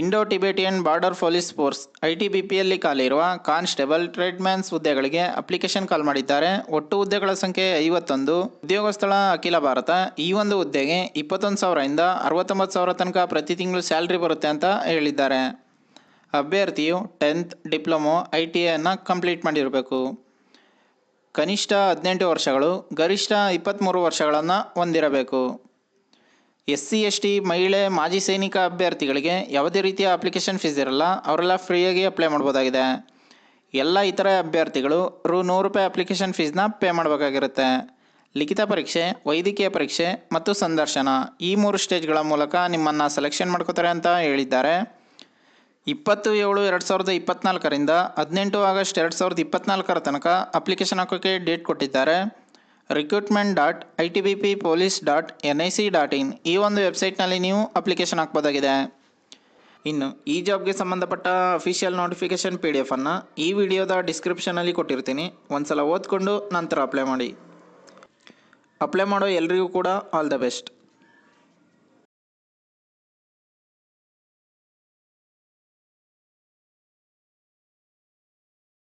Indo Tibetan border police force ಐಟಿಬಿಪಿಯಲ್ಲಿ ಖಾಲಿಯಿರುವ constable tradesmen ಹುದ್ದೆಗಳಿಗೆ application ಕಾಲ್ ಮಾಡಿದ್ದಾರೆ. ಒಟ್ಟು ಹುದ್ದೆಗಳ ಸಂಖ್ಯೆ ಐವತ್ತೊಂದು. ಉದ್ಯೋಗ ಸ್ಥಳ ಅಖಿಲ ಭಾರತ. ಈ ಒಂದು ಹುದ್ದೆಗೆ ಇಪ್ಪತ್ತೊಂದು ಸಾವಿರದಿಂದ ಅರವತ್ತೊಂಬತ್ತು ಸಾವಿರ ತನಕ ಪ್ರತಿ ತಿಂಗಳು ಸ್ಯಾಲ್ರಿ ಬರುತ್ತೆ ಅಂತ ಹೇಳಿದ್ದಾರೆ. ಅಭ್ಯರ್ಥಿಯು ಟೆಂತ್ ಡಿಪ್ಲೊಮೊ ಐ ಟಿ ಐಯನ್ನು ಕಂಪ್ಲೀಟ್ ಮಾಡಿರಬೇಕು. ಕನಿಷ್ಠ ಹದಿನೆಂಟು ವರ್ಷಗಳು, ಗರಿಷ್ಠ ಇಪ್ಪತ್ತ್ಮೂರು ವರ್ಷಗಳನ್ನು ಹೊಂದಿರಬೇಕು. ಎಸ್ ಸಿ ಎಸ್ ಟಿ ಮಹಿಳೆ, ಮಾಜಿ ಸೈನಿಕ ಅಭ್ಯರ್ಥಿಗಳಿಗೆ ಯಾವುದೇ ರೀತಿಯ ಅಪ್ಲಿಕೇಶನ್ ಫೀಸ್ ಇರಲ್ಲ. ಅವರೆಲ್ಲ ಫ್ರೀಯಾಗಿ ಅಪ್ಲೈ ಮಾಡ್ಬೋದಾಗಿದೆ. ಎಲ್ಲ ಇತರೆ ಅಭ್ಯರ್ಥಿಗಳು ರು ನೂರು ರೂಪಾಯಿ ಅಪ್ಲಿಕೇಶನ್ ಫೀಸ್ನ ಪೇ ಮಾಡಬೇಕಾಗಿರುತ್ತೆ. ಲಿಖಿತ ಪರೀಕ್ಷೆ, ವೈದ್ಯಕೀಯ ಪರೀಕ್ಷೆ ಮತ್ತು ಸಂದರ್ಶನ ಈ ಮೂರು ಸ್ಟೇಜ್ಗಳ ಮೂಲಕ ನಿಮ್ಮನ್ನು ಸೆಲೆಕ್ಷನ್ ಮಾಡ್ಕೋತಾರೆ ಅಂತ ಹೇಳಿದ್ದಾರೆ. ಇಪ್ಪತ್ತು ಏಳು ಎರಡು ಸಾವಿರದ ಇಪ್ಪತ್ನಾಲ್ಕರಿಂದ ಹದಿನೆಂಟು ಆಗಸ್ಟ್ ಎರಡು ಸಾವಿರದ ಇಪ್ಪತ್ನಾಲ್ಕರ ತನಕ ಅಪ್ಲಿಕೇಶನ್ ಹಾಕೋಕ್ಕೆ ಡೇಟ್ ಕೊಟ್ಟಿದ್ದಾರೆ. Recruitment dot I T B P police dot N I C dot in ಈ ಒಂದು ವೆಬ್ಸೈಟ್ನಲ್ಲಿ ನೀವು ಅಪ್ಲಿಕೇಶನ್ ಹಾಕ್ಬೋದಾಗಿದೆ. ಇನ್ನು ಈ ಜಾಬ್ಗೆ ಸಂಬಂಧಪಟ್ಟ ಅಫಿಷಿಯಲ್ ನೋಟಿಫಿಕೇಶನ್ ಪಿ ಡಿ ಎಫನ್ನು ಈ ವಿಡಿಯೋದ ಡಿಸ್ಕ್ರಿಪ್ಷನಲ್ಲಿ ಕೊಟ್ಟಿರ್ತೀನಿ. ಒಂದ್ಸಲ ಓದ್ಕೊಂಡು ನಂತರ ಅಪ್ಲೈ ಮಾಡಿ. ಅಪ್ಲೈ ಮಾಡೋ ಎಲ್ರಿಗೂ ಕೂಡ ಆಲ್ ದ ಬೆಸ್ಟ್